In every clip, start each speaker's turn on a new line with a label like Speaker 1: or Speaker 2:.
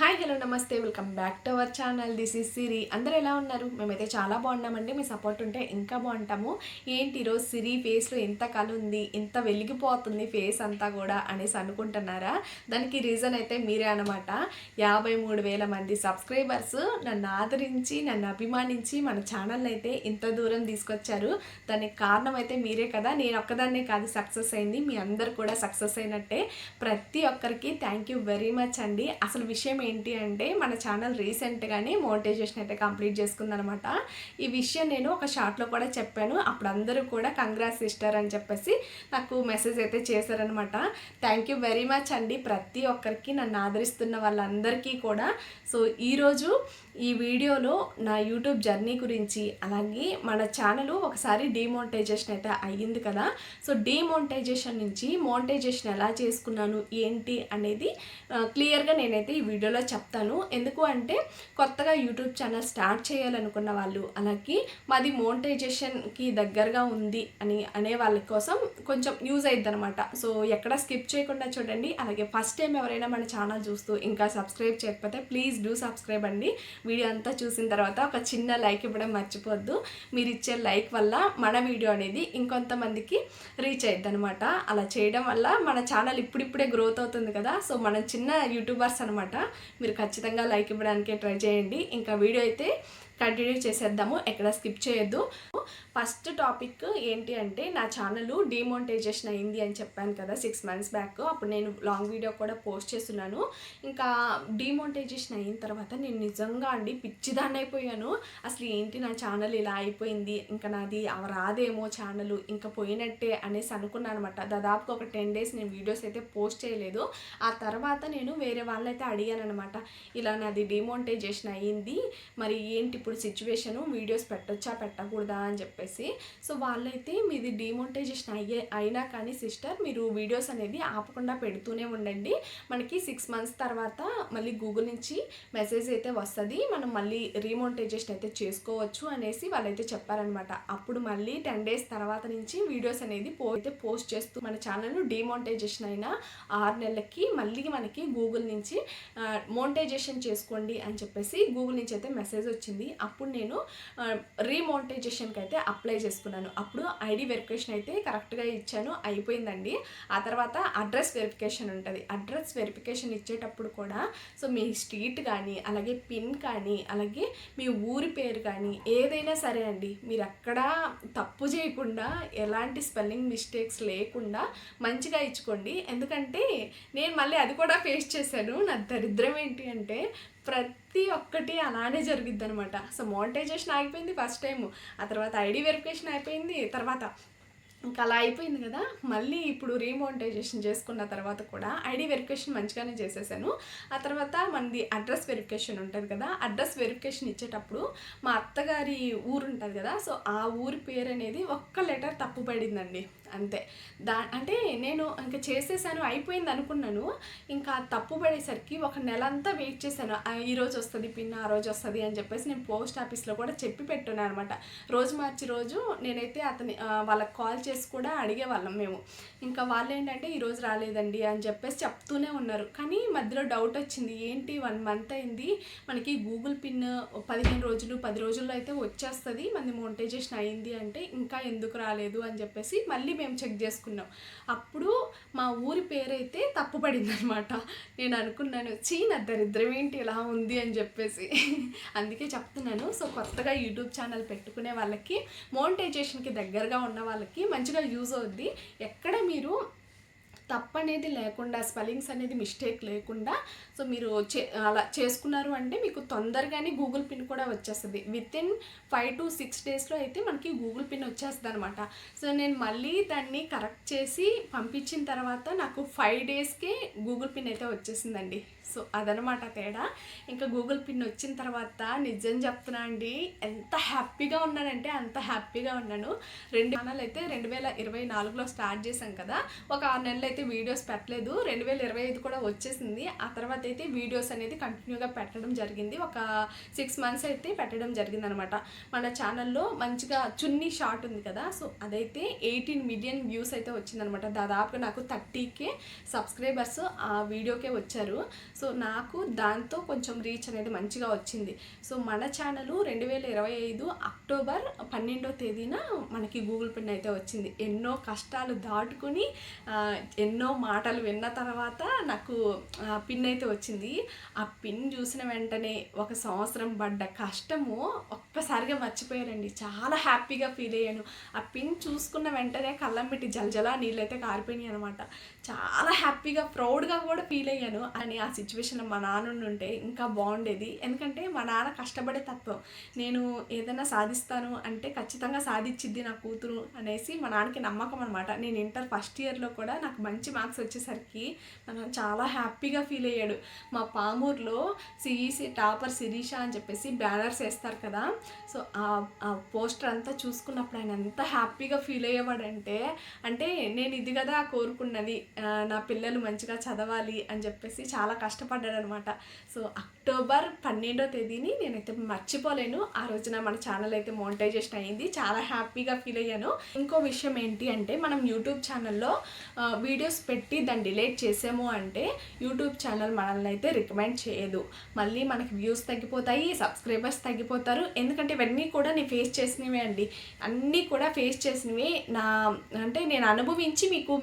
Speaker 1: Hi hello నమస్తే. Welcome back to our channel. This is Siri. అందరు ఎలా ఉన్నారు? మేమైతే చాలా బాగున్నామండి. మీ సపోర్ట్ ఉంటే ఇంకా బాగుంటాము. ఏంటి ఈరోజు సిరి ఫేస్లో ఎంత కళ ఉంది? ఎంత వెలిగిపోతుంది ఫేస్ అంతా కూడా అనేసి అనుకుంటున్నారా? దానికి రీజన్ అయితే మీరే అనమాట యాభై మూడు వేల మంది సబ్స్క్రైబర్స్ నన్ను ఆదరించి నన్ను అభిమానించి మన ఛానల్ అయితే ఇంత దూరం తీసుకొచ్చారు. దానికి కారణం అయితే మీరే కదా. నేను ఒక్కదాన్నే కాదు సక్సెస్ అయింది. మీ అందరు కూడా సక్సెస్ అయినట్టే. ప్రతి ఒక్కరికి థ్యాంక్ యూ వెరీ మచ్ అండి. అసలు విషయం ఏంటి అంటే మన ఛానల్ రీసెంట్గానే మోనిటైజేషన్ అయితే కంప్లీట్ చేసుకుందనమాట. ఈ విషయం నేను ఒక షార్ట్లో కూడా చెప్పాను. అప్పుడు అందరూ కూడా కంగ్రాస్ సిస్టర్ అని చెప్పేసి నాకు మెసేజ్ అయితే చేశారనమాట. థ్యాంక్ యూ వెరీ మచ్ అండి. ప్రతి ఒక్కరికి నన్ను ఆదరిస్తున్న వాళ్ళందరికీ కూడా. సో ఈరోజు ఈ వీడియోలో నా యూట్యూబ్ జర్నీ గురించి అలాగే మన ఛానల్ ఒకసారి డిమోనిటైజేషన్ అయితే అయ్యింది కదా. సో డిమోనిటైజేషన్ నుంచి మోనిటైజేషన్ ఎలా చేసుకున్నాను ఏంటి అనేది క్లియర్గా నేనైతే ఈ వీడియోలో చెప్తాను. ఎందుకు అంటే కొత్తగా యూట్యూబ్ ఛానల్ స్టార్ట్ చేయాలనుకున్న వాళ్ళు అలాగే మాది మోనిటైజేషన్కి దగ్గరగా ఉంది అని అనే వాళ్ళ కోసం కొంచెం యూజ్ అయ్యిద్ది అనమాట సో ఎక్కడ స్కిప్ చేయకుండా చూడండి. అలాగే ఫస్ట్ టైం ఎవరైనా మన ఛానల్ చూస్తూ ఇంకా సబ్స్క్రైబ్ చేయకపోతే ప్లీజ్ డూ సబ్స్క్రైబ్ అండి. వీడియో అంతా చూసిన తర్వాత ఒక చిన్న లైక్ ఇవ్వడం మర్చిపోద్దు మీరు ఇచ్చే లైక్ వల్ల మన వీడియో అనేది ఇంకొంతమందికి రీచ్ అయ్యిద్ది అనమాట అలా చేయడం వల్ల మన ఛానల్ ఇప్పుడిప్పుడే గ్రోత్ అవుతుంది కదా. సో మనం చిన్న యూట్యూబర్స్ అనమాట మీరు ఖచ్చితంగా లైక్ ఇవ్వడానికే ట్రై చేయండి. ఇంకా వీడియో అయితే కంటిన్యూ చేసేద్దాము ఎక్కడ స్కిప్ చేయొద్దు. ఫస్ట్ టాపిక్ ఏంటి అంటే నా ఛానల్ డిమోనిటైజేషన్ అయింది అని చెప్పాను కదా సిక్స్ మంత్స్ బ్యాక్ అప్పుడు నేను లాంగ్ వీడియో కూడా పోస్ట్ చేస్తున్నాను. ఇంకా డిమోనిటైజేషన్ అయిన తర్వాత నేను నిజంగా అండి పిచ్చిదాన్ని అయిపోయాను. అసలు ఏంటి నా ఛానల్ ఇలా అయిపోయింది? ఇంకా నాది రాదేమో ఛానల్ ఇంకా పోయినట్టే అనేసి అనుకున్నాను అనమాట దాదాపుగా ఒక టెన్ డేస్ నేను వీడియోస్ అయితే పోస్ట్ చేయలేదు. ఆ తర్వాత నేను వేరే వాళ్ళైతే అడిగాను అనమాట ఇలా నాది డిమోనిటైజేషన్ అయ్యింది. మరి ఏంటి ఇప్పుడు ఇప్పుడు సిచ్యువేషను వీడియోస్ పెట్టొచ్చా పెట్టకూడదా అని చెప్పేసి. సో వాళ్ళైతే మీది డిమోనిటైజేషన్ అయ్యే అయినా కానీ సిస్టర్ మీరు వీడియోస్ అనేది ఆపకుండా పెడుతూనే ఉండండి. మనకి సిక్స్ మంత్స్ తర్వాత మళ్ళీ గూగుల్ నుంచి మెసేజ్ అయితే వస్తుంది. మనం మళ్ళీ రీమోనిటైజేషన్ అయితే చేసుకోవచ్చు అనేసి వాళ్ళైతే చెప్పారనమాట అప్పుడు మళ్ళీ టెన్ డేస్ తర్వాత నుంచి వీడియోస్ అనేది పో అయితే పోస్ట్ చేస్తూ మన ఛానల్ డిమోనిటైజేషన్ అయిన ఆరు నెలలకి మళ్ళీ మనకి గూగుల్ నుంచి మోనిటైజేషన్ చేసుకోండి అని చెప్పేసి గూగుల్ నుంచి అయితే మెసేజ్ వచ్చింది. అప్పుడు నేను రీమోనిటైజేషన్కి అయితే అప్లై చేసుకున్నాను. అప్పుడు ఐడి వెరిఫికేషన్ అయితే కరెక్ట్గా ఇచ్చాను అయిపోయిందండి. ఆ తర్వాత అడ్రస్ వెరిఫికేషన్ ఉంటుంది. అడ్రస్ వెరిఫికేషన్ ఇచ్చేటప్పుడు కూడా సో మీ స్ట్రీట్ కానీ అలాగే పిన్ కానీ అలాగే మీ ఊరి పేరు కానీ ఏదైనా సరే అండి మీరు అక్కడ తప్పు చేయకుండా ఎలాంటి స్పెల్లింగ్ మిస్టేక్స్ లేకుండా మంచిగా ఇచ్చుకోండి. ఎందుకంటే నేను మళ్ళీ అది కూడా ఫేస్ చేశాను. నా దరిద్రం ఏంటి అంటే ప్రతి ఒక్కటి అలానే జరిగిద్ది అనమాట సో మోనిటైజేషన్ ఆగిపోయింది ఫస్ట్ టైం ఆ తర్వాత ఐడి వెరిఫికేషన్ అయిపోయింది. తర్వాత ఇంకా అలా అయిపోయింది కదా. మళ్ళీ ఇప్పుడు రీమోనిటైజేషన్ చేసుకున్న తర్వాత కూడా ఐడి వెరిఫికేషన్ మంచిగానే చేసేసాను. ఆ తర్వాత మనది అడ్రస్ వెరిఫికేషన్ ఉంటుంది కదా. అడ్రస్ వెరిఫికేషన్ ఇచ్చేటప్పుడు మా అత్తగారి ఊరు ఉంటుంది కదా. సో ఆ ఊరి పేరు అనేది ఒక్క లెటర్ తప్పు పడిందండి. అంతే. దా అంటే నేను ఇంకా చేసేసాను అయిపోయింది అనుకున్నాను. ఇంకా తప్పు పడేసరికి ఒక నెల అంతా వెయిట్ చేశాను. ఈరోజు ఈ రోజు వస్తుంది పిన్ ఆ రోజు వస్తుంది అని చెప్పేసి నేను పోస్ట్ ఆఫీస్లో కూడా చెప్పి పెట్టున్నాను అనమాట. రోజు మార్చి రోజు నేనైతే అతని వాళ్ళకి కాల్ చేసి కూడా అడిగేవాళ్ళం మేము. ఇంకా వాళ్ళు ఏంటంటే ఈరోజు రాలేదండి అని చెప్పేసి చెప్తూనే ఉన్నారు. కానీ మధ్యలో డౌట్ వచ్చింది. ఏంటి? వన్ మంత్ అయింది. మనకి గూగుల్ పిన్ పదిహేను రోజులు పది రోజుల్లో అయితే వచ్చేస్తుంది. మనది మోనిటైజేషన్ అయింది అంటే ఇంకా ఎందుకు రాలేదు అని చెప్పేసి మళ్ళీ మేము చెక్ చేసుకున్నాం. అప్పుడు మా ఊరి పేరైతే తప్పుపడింది అనమాట నేను అనుకున్నాను చీ నా దరిద్రం ఏంటి? ఇలా ఉంది అని చెప్పేసి. అందుకే చెప్తున్నాను. సో కొత్తగా యూట్యూబ్ ఛానల్ పెట్టుకునే వాళ్ళకి మోనిటైజేషన్కి దగ్గరగా ఉన్న వాళ్ళకి మంచిగా యూజ్ అవుద్ది. ఎక్కడ మీరు తప్పు అనేది లేకుండా స్పెల్లింగ్స్ అనేది మిస్టేక్ లేకుండా సో మీరు చే అలా చేసుకున్నారు అంటే మీకు తొందరగానే గూగుల్ పిన్ కూడా వచ్చేస్తుంది. With in five to six డేస్లో అయితే మనకి గూగుల్ పిన్ వచ్చేస్తుంది అనమాట సో నేను మళ్ళీ దాన్ని కరెక్ట్ చేసి పంపించిన తర్వాత నాకు ఫైవ్ డేస్కే గూగుల్ పిన్ అయితే వచ్చేసిందండి. సో అదనమాట తేడా. ఇంకా గూగుల్ పిన్ వచ్చిన తర్వాత నిజం చెప్తున్నా అండి ఎంత హ్యాపీగా ఉన్నానంటే అంత హ్యాపీగా ఉన్నాను. రెండు ఛానల్ అయితే రెండు వేల ఇరవై నాలుగులో స్టార్ట్ చేశాం కదా ఒక ఆరు నెలలు అయితే అయితే వీడియోస్ పెట్టలేదు. రెండు వేల ఇరవై ఐదు కూడా వచ్చేసింది. ఆ తర్వాత అయితే వీడియోస్ అనేది కంటిన్యూగా పెట్టడం జరిగింది. ఒక సిక్స్ మంత్స్ అయితే పెట్టడం జరిగింది అనమాట మన ఛానల్లో మంచిగా చున్నీ షార్ట్ ఉంది కదా సో అదైతే ఎయిటీన్ మిలియన్ వ్యూస్ అయితే వచ్చిందనమాట. దాదాపుగా నాకు థర్టీకే సబ్స్క్రైబర్స్ ఆ వీడియోకే వచ్చారు. సో నాకు దాంతో కొంచెం రీచ్ అనేది మంచిగా వచ్చింది. సో మన ఛానల్ రెండు వేల ఇరవై ఐదు అక్టోబర్ పన్నెండో తేదీన మనకి గూగుల్ పిన్ అయితే వచ్చింది. ఎన్నో కష్టాలు దాటుకుని ఎన్నో మాటలు విన్న తర్వాత నాకు ఆ పిన్ అయితే వచ్చింది. ఆ పిన్ చూసిన వెంటనే ఒక సంవత్సరం పడ్డ కష్టము ఒక్కసారిగా మర్చిపోయారండి చాలా హ్యాపీగా ఫీల్ అయ్యాను. ఆ పిన్ చూసుకున్న వెంటనే కళ్ళం పెట్టి జలజలా నీళ్ళు అయితే కారిపోయినాయి అనమాట చాలా హ్యాపీగా ప్రౌడ్గా కూడా ఫీల్ అయ్యాను. అని ఆ సిచ్యువేషన్లో మా నాన్న ఉంటే ఇంకా బాగుండేది. ఎందుకంటే మా నాన్న కష్టపడే తత్వం. నేను ఏదైనా సాధిస్తాను అంటే ఖచ్చితంగా సాధించిద్ది నా కూతురు అనేసి మా నాన్నకి నమ్మకం అనమాట నేను ఇంటర్ ఫస్ట్ ఇయర్లో కూడా నాకు మంచి మంచి మార్క్స్ వచ్చేసరికి మనం చాలా హ్యాపీగా ఫీల్ అయ్యాడు. మా పామూరులో సిఈసి టాపర్ శిరీష అని చెప్పేసి బ్యానర్స్ వేస్తారు కదా సో ఆ పోస్టర్ అంతా చూసుకున్నప్పుడు ఆయన ఎంత హ్యాపీగా ఫీల్ అయ్యేవాడంటే అంటే నేను ఇది కదా కోరుకున్నది నా పిల్లలు మంచిగా చదవాలి అని చెప్పేసి చాలా కష్టపడ్డాడు అనమాట సో అక్టోబర్ పన్నెండో తేదీని నేనైతే మర్చిపోలేను. ఆ రోజున మన ఛానల్ అయితే మోనిటైజేషన్ అయ్యింది చాలా హ్యాపీగా ఫీల్ అయ్యాను. ఇంకో విషయం ఏంటి అంటే మనం యూట్యూబ్ ఛానల్లో వీడియోస్ పెట్టి దాన్ని డిలేట్ చేసాము అంటే యూట్యూబ్ ఛానల్ మనల్ని అయితే రికమెండ్ చేయదు. మళ్ళీ మనకి వ్యూస్ తగ్గిపోతాయి సబ్స్క్రైబర్స్ తగ్గిపోతారు. ఎందుకంటే ఇవన్నీ కూడా నేను ఫేస్ చేసినవే అండి. అన్నీ కూడా ఫేస్ చేసినవి నా అంటే నేను అనుభవించి మీకు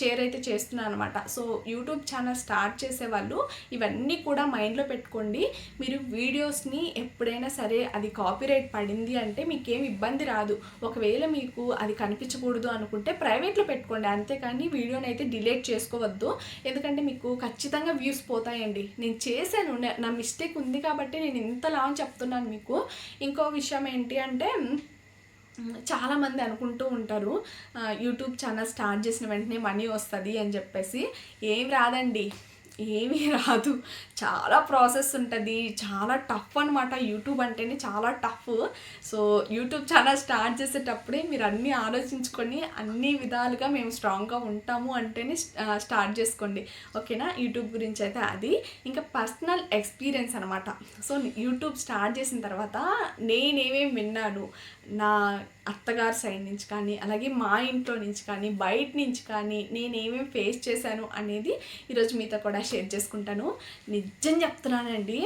Speaker 1: షేర్ అయితే చేస్తున్నాను అనమాట సో యూట్యూబ్ ఛానల్ స్టార్ట్ చేసే వాళ్ళు ఇవన్నీ కూడా మైండ్లో పెట్టుకోండి. మీరు వీడియోస్ని ఎప్పుడైనా సరే అది కాపీరైట్ పడింది అంటే మీకేం ఇబ్బంది రాదు. ఒకవేళ మీకు అది కనిపించకూడదు అనుకుంటే ప్రైవేట్లో పెట్టుకోండి. అంతేకాని వీడియోని అయితే డిలేట్ చేసుకోవద్దు. ఎందుకంటే మీకు ఖచ్చితంగా వ్యూస్ పోతాయండి. నేను చేశాను. నా- మిస్టేక్ ఉంది కాబట్టి నేను ఇంత లాంగ్ చెప్తున్నాను మీకు. ఇంకో విషయం ఏంటి అంటే చాలామంది అనుకుంటూ ఉంటారు యూట్యూబ్ ఛానల్ స్టార్ట్ చేసిన వెంటనే మనీ వస్తుంది అని చెప్పేసి. ఏం రాదండి. ఏమీ రాదు. చాలా ప్రాసెస్ ఉంటుంది. చాలా టఫ్ అనమాట యూట్యూబ్ అంటేనే చాలా tough. So YouTube channel start చేసేటప్పుడే మీరు అన్నీ ఆలోచించుకొని అన్ని విధాలుగా మేము స్ట్రాంగ్గా ఉంటాము అంటేనే స్టార్ట్ చేసుకోండి. ఓకేనా? యూట్యూబ్ గురించి అయితే అది. ఇంకా పర్సనల్ ఎక్స్పీరియన్స్ అనమాట సో యూట్యూబ్ స్టార్ట్ చేసిన తర్వాత నేనేమేమి విన్నాను? నా అత్తగారి సైడ్ నుంచి కానీ అలాగే మా ఇంట్లో నుంచి కానీ బయట నుంచి కానీ నేనేమేమి ఫేస్ చేశాను అనేది ఈరోజు మీతో కూడా షేర్ చేసుకుంటాను. నిజం చెప్తున్నానండి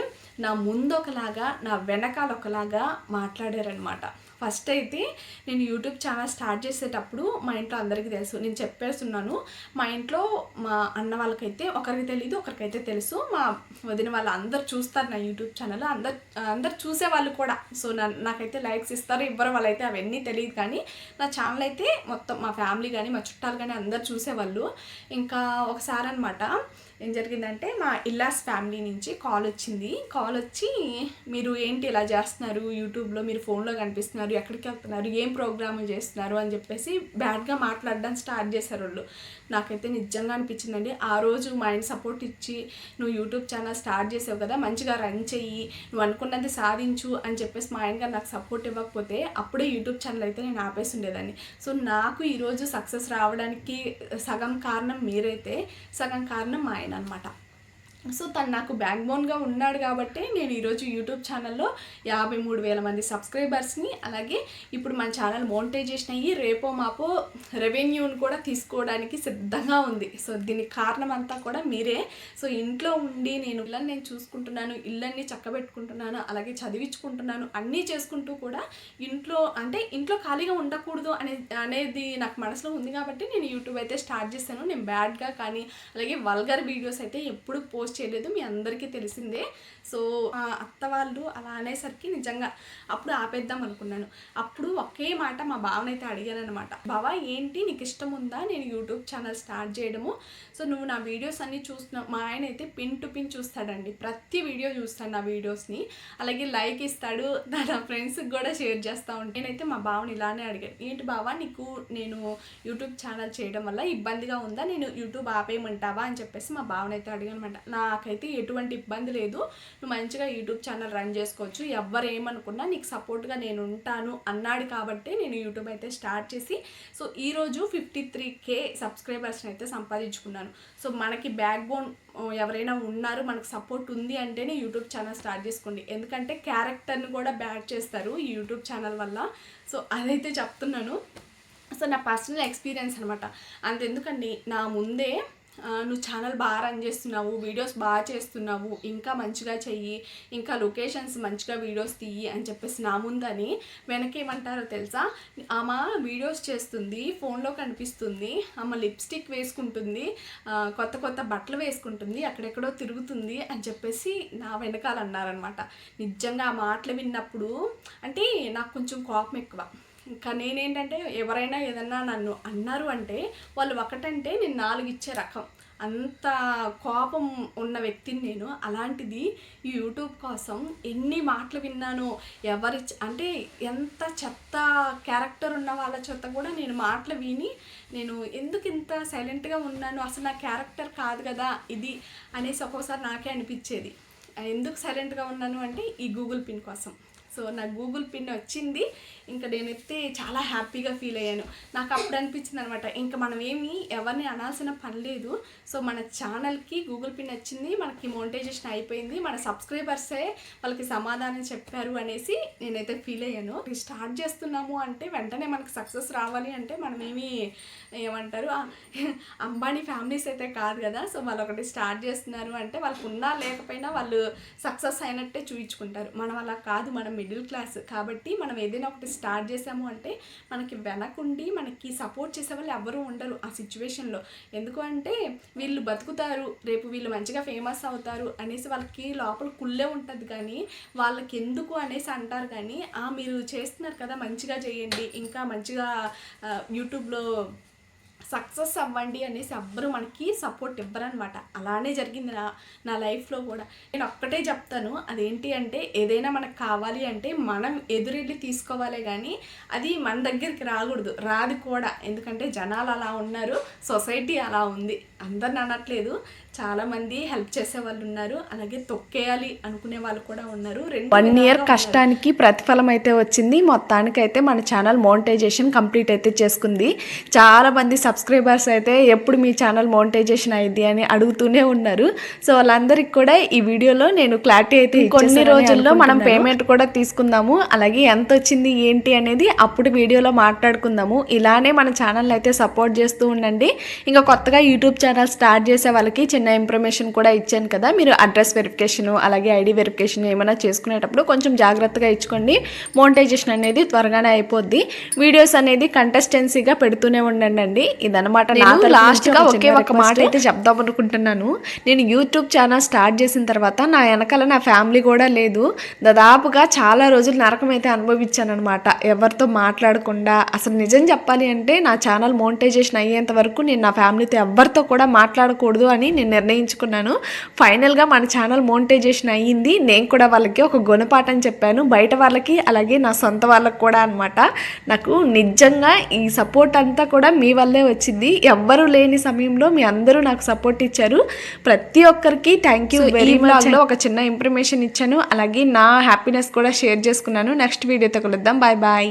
Speaker 1: నా ముందు ఒకలాగా నా వెనకాల ఒకలాగా మాట్లాడారనమాట ఫస్ట్ అయితే నేను యూట్యూబ్ ఛానల్ స్టార్ట్ చేసేటప్పుడు మా ఇంట్లో అందరికీ తెలుసు. నేను చెప్పేస్తున్నాను. మా ఇంట్లో మా అన్న వాళ్ళకైతే ఒకరికి తెలియదు ఒకరికైతే తెలుసు. మా వదిన వాళ్ళు అందరు చూస్తారు నా యూట్యూబ్ ఛానల్. అందరు అందరు చూసే వాళ్ళు కూడా. సో నా నాకైతే లైక్స్ ఇస్తారు ఇవ్వరు వాళ్ళైతే అవన్నీ తెలియదు కానీ నా ఛానల్ అయితే మొత్తం మా ఫ్యామిలీ కానీ మా చుట్టాలు కానీ అందరు చూసేవాళ్ళు ఇంకా ఒకసారి అనమాట ఏం జరిగిందంటే మా ఇల్లాస్ ఫ్యామిలీ నుంచి కాల్ వచ్చింది. కాల్ వచ్చి మీరు ఏంటి ఇలా చేస్తున్నారు? యూట్యూబ్లో మీరు ఫోన్లో కనిపిస్తున్నారు. ఎక్కడికి వెళ్తున్నారు ఏం ప్రోగ్రాములు చేస్తున్నారు అని చెప్పేసి బ్యాడ్గా మాట్లాడడం స్టార్ట్ చేశారు వాళ్ళు. నాకైతే నిజంగా అనిపించిందండి. ఆ రోజు మా ఆయన సపోర్ట్ ఇచ్చి నువ్వు యూట్యూబ్ ఛానల్ స్టార్ట్ చేసావు కదా మంచిగా రన్ చెయ్యి నువ్వు అనుకున్నది సాధించు అని చెప్పేసి మా ఆయన గారు నాకు సపోర్ట్ ఇవ్వకపోతే అప్పుడే యూట్యూబ్ ఛానల్ అయితే నేను ఆపేసి ఉండేదాన్ని సో నాకు ఈరోజు సక్సెస్ రావడానికి సగం కారణం మీరైతే సగం కారణం మా ఆయన అనమాట సో తను నాకు బ్యాక్ బోన్గా ఉన్నాడు కాబట్టి నేను ఈరోజు యూట్యూబ్ ఛానల్లో యాభై మూడు వేల మంది సబ్స్క్రైబర్స్ని అలాగే ఇప్పుడు మన ఛానల్ మోనిటైజేషన్ అయ్యి రేపో మాపో రెవెన్యూని కూడా తీసుకోవడానికి సిద్ధంగా ఉంది. సో దీనికి కారణం అంతా కూడా మీరే. సో ఇంట్లో ఉండి నేను ఇళ్ళని నేను చూసుకుంటున్నాను ఇళ్ళన్ని చక్కబెట్టుకుంటున్నాను అలాగే చదివించుకుంటున్నాను అన్నీ చేసుకుంటూ కూడా ఇంట్లో అంటే ఇంట్లో ఖాళీగా ఉండకూడదు అనే అనేది నాకు మనసులో ఉంది కాబట్టి నేను యూట్యూబ్ అయితే స్టార్ట్ చేశాను. నేను బ్యాడ్గా కానీ అలాగే వల్గర్ వీడియోస్ అయితే ఎప్పుడు పోస్ట్ చేయలేదు మీ అందరికీ తెలిసిందే. సో ఆ అత్త వాళ్ళు అలా అనేసరికి నిజంగా అప్పుడు ఆపేద్దాం అనుకున్నాను. అప్పుడు ఒకే మాట మా బావనైతే అడిగాను అనమాట బావా ఏంటి నీకు ఇష్టం ఉందా? నేను యూట్యూబ్ ఛానల్ స్టార్ట్ చేయడము. సో నువ్వు నా వీడియోస్ అన్నీ చూస్తున్నావు. మా ఆయన అయితే పిన్ టు పిన్ చూస్తాడండి. ప్రతి వీడియో చూస్తాడు నా వీడియోస్ని. అలాగే లైక్ ఇస్తాడు. నా ఫ్రెండ్స్కి కూడా షేర్ చేస్తూ ఉంటాను నేనైతే మా బావని ఇలానే అడిగాను. ఏంటి బావా నీకు నేను యూట్యూబ్ ఛానల్ చేయడం వల్ల ఇబ్బందిగా ఉందా? నేను యూట్యూబ్ ఆపేయమంటావా? అని చెప్పేసి మా బావనైతే అడిగాను అనమాట నా నాకైతే ఎటువంటి ఇబ్బంది లేదు. నువ్వు మంచిగా యూట్యూబ్ ఛానల్ రన్ చేసుకోవచ్చు. ఎవరు ఏమనుకున్నా నీకు సపోర్ట్గా నేను ఉంటాను అన్నాడు కాబట్టి నేను యూట్యూబ్ అయితే స్టార్ట్ చేసి సో ఈరోజు ఫిఫ్టీ త్రీ కే సబ్స్క్రైబర్స్ని అయితే సంపాదించుకున్నాను. సో మనకి బ్యాక్ బోన్ ఎవరైనా ఉన్నారు మనకు సపోర్ట్ ఉంది అంటేనే యూట్యూబ్ ఛానల్ స్టార్ట్ చేసుకోండి. ఎందుకంటే క్యారెక్టర్ని కూడా బ్యాడ్ చేస్తారు ఈ యూట్యూబ్ ఛానల్ వల్ల. సో అదైతే చెప్తున్నాను. సో నా పర్సనల్ ఎక్స్పీరియన్స్ అనమాట అంతెందుకండి నా ముందే నువ్వు ఛానల్ బాగా రన్ చేస్తున్నావు వీడియోస్ బాగా చేస్తున్నావు ఇంకా మంచిగా చెయ్యి ఇంకా లొకేషన్స్ మంచిగా వీడియోస్ తీయి అని చెప్పేసి నా ముందని వెనకేమంటారో తెలుసా? ఆమె వీడియోస్ చేస్తుంది ఫోన్లో కనిపిస్తుంది ఆమె లిప్స్టిక్ వేసుకుంటుంది కొత్త కొత్త బట్టలు వేసుకుంటుంది అక్కడెక్కడో తిరుగుతుంది అని చెప్పేసి నా వెనకాలన్నారనమాట నిజంగా ఆ మాటలు విన్నప్పుడు అంటే నాకు కొంచెం కోపం ఎక్కువ. ఇంకా నేనేంటంటే ఎవరైనా ఏదన్నా నన్ను అన్నారు అంటే వాళ్ళు ఒకటంటే నేను నాలుగు ఇచ్చే రకం. అంత కోపం ఉన్న వ్యక్తిని నేను. అలాంటిది ఈ యూట్యూబ్ కోసం ఎన్ని మాటలు విన్నాను ఎవరి అంటే ఎంత చెత్త క్యారెక్టర్ ఉన్న వాళ్ళ చెత్త కూడా నేను మాటలు విని నేను ఎందుకు ఇంత సైలెంట్గా ఉన్నాను? అసలు నా క్యారెక్టర్ కాదు కదా ఇది అనేసి ఒక్కోసారి నాకే అనిపించేది. ఎందుకు సైలెంట్గా ఉన్నాను అంటే ఈ గూగుల్ పిన్ కోసం. సో నా గూగుల్ పిన్ వచ్చింది. ఇంకా నేనైతే చాలా హ్యాపీగా ఫీల్ అయ్యాను. నాకు అప్పుడు అనిపించింది అనమాట ఇంకా మనం ఏమి ఎవరిని అనాల్సిన పని లేదు. సో మన ఛానల్కి గూగుల్ పిన్ వచ్చింది. మనకి మోనిటైజేషన్ అయిపోయింది. మన సబ్స్క్రైబర్సే వాళ్ళకి సమాధానం చెప్పారు అనేసి నేనైతే ఫీల్ అయ్యాను. స్టార్ట్ చేస్తున్నాము అంటే వెంటనే మనకి సక్సెస్ రావాలి అంటే మనం ఏమి ఏమంటారు? అంబానీ ఫ్యామిలీస్ అయితే కాదు కదా. సో వాళ్ళు ఒకటి స్టార్ట్ చేస్తున్నారు అంటే వాళ్ళకు ఉన్నా లేకపోయినా వాళ్ళు సక్సెస్ అయినట్టే చూపించుకుంటారు మనం అలా కాదు. మనం మిడిల్ క్లాస్. కాబట్టి మనం ఏదైనా ఒకటి స్టార్ట్ చేసాము అంటే మనకి వెనకుండి మనకి సపోర్ట్ చేసే వాళ్ళు ఎవరూ ఉండరు ఆ సిచ్యువేషన్లో. ఎందుకు అంటే వీళ్ళు బతుకుతారు రేపు వీళ్ళు మంచిగా ఫేమస్ అవుతారు అనేసి వాళ్ళకి లోపల కుళ్ళే ఉంటుంది కానీ వాళ్ళకి ఎందుకు అనేసి అంటారు కానీ "ఆ, మీరు చేస్తున్నారు కదా మంచిగా చేయండి. ఇంకా మంచిగా యూట్యూబ్లో సక్సెస్ అవ్వండి అనేసి ఎవ్వరు మనకి సపోర్ట్ ఇవ్వరనమాట అలానే జరిగింది నా నా లైఫ్లో కూడా. నేను ఒక్కటే చెప్తాను అదేంటి అంటే ఏదైనా మనకు కావాలి అంటే మనం ఎదురెళ్ళి తీసుకోవాలే కానీ అది మన దగ్గరికి రాకూడదు. రాదు కూడా. ఎందుకంటే జనాలు అలా ఉన్నారు సొసైటీ అలా ఉంది. అందరిని అనట్లేదు. చాలామంది హెల్ప్ చేసే వాళ్ళు ఉన్నారు. అలాగే తొక్కేయాలి అనుకునే వాళ్ళు కూడా ఉన్నారు. రెండు
Speaker 2: వన్ ఇయర్. కష్టానికి ప్రతిఫలం అయితే వచ్చింది. మొత్తానికైతే మన ఛానల్ మోనిటైజేషన్ కంప్లీట్ అయితే చేసుకుంది. చాలా మంది సబ్స్క్రైబర్స్ అయితే ఎప్పుడు మీ ఛానల్ మోనిటైజేషన్ అయింది అని అడుగుతూనే ఉన్నారు. సో వాళ్ళందరికీ కూడా ఈ వీడియోలో నేను క్లారిటీ అయితే కొన్ని రోజుల్లో మనం. పేమెంట్ కూడా తీసుకుందాము. అలాగే ఎంత వచ్చింది ఏంటి అనేది అప్పుడు వీడియోలో మాట్లాడుకుందాము. ఇలానే మన ఛానల్ అయితే సపోర్ట్ చేస్తూ ఉండండి. ఇంకా కొత్తగా యూట్యూబ్ ఛానల్ స్టార్ట్ చేసే వాళ్ళకి చిన్న ఇన్ఫర్మేషన్ కూడా ఇచ్చాను కదా. మీరు అడ్రస్ వెరిఫికేషన్ అలాగే ఐడి వెరిఫికేషన్ ఏమైనా చేసుకునేటప్పుడు కొంచెం జాగ్రత్తగా ఇచ్చుకోండి. మోనిటైజేషన్ అనేది త్వరగానే అయిపోద్ది. వీడియోస్ అనేది కంటెస్టెన్సీగా పెడుతూనే ఉండండి. అండి ఇదనమాట
Speaker 1: నేను
Speaker 2: లాస్ట్గా
Speaker 1: ఒక
Speaker 2: ఒకే మాట. అయితే చెప్దాం అనుకుంటున్నాను నేను యూట్యూబ్ ఛానల్ స్టార్ట్ చేసిన తర్వాత నా వెనకాల నా ఫ్యామిలీ కూడా లేదు. దాదాపుగా చాలా రోజులు నరకం అయితే అనుభవించాను అనమాట ఎవరితో మాట్లాడకుండా. అసలు నిజం చెప్పాలి అంటే నా ఛానల్ మోనిటైజేషన్ అయ్యేంత వరకు నేను నా ఫ్యామిలీతో ఎవరితో కూడా మాట్లాడకూడదు అని నేను నిర్ణయించుకున్నాను. ఫైనల్గా మన ఛానల్ మోనిటైజేషన్ అయ్యింది. నేను కూడా వాళ్ళకి ఒక గుణపాఠం చెప్పాను. బయట వాళ్ళకి అలాగే నా సొంత వాళ్ళకి కూడా అనమాట నాకు నిజంగా ఈ సపోర్ట్ అంతా కూడా మీ వల్లే వచ్చింది. ఎవ్వరు లేని సమయంలో మీ అందరూ నాకు సపోర్ట్ ఇచ్చారు. ప్రతి ఒక్కరికి థ్యాంక్ యూ వెరీ మచ్. ఒక చిన్న ఇన్ఫర్మేషన్ ఇచ్చాను. అలాగే నా హ్యాపీనెస్ కూడా షేర్ చేసుకున్నాను. నెక్స్ట్ వీడియోతో కలుద్దాం. Bye bye.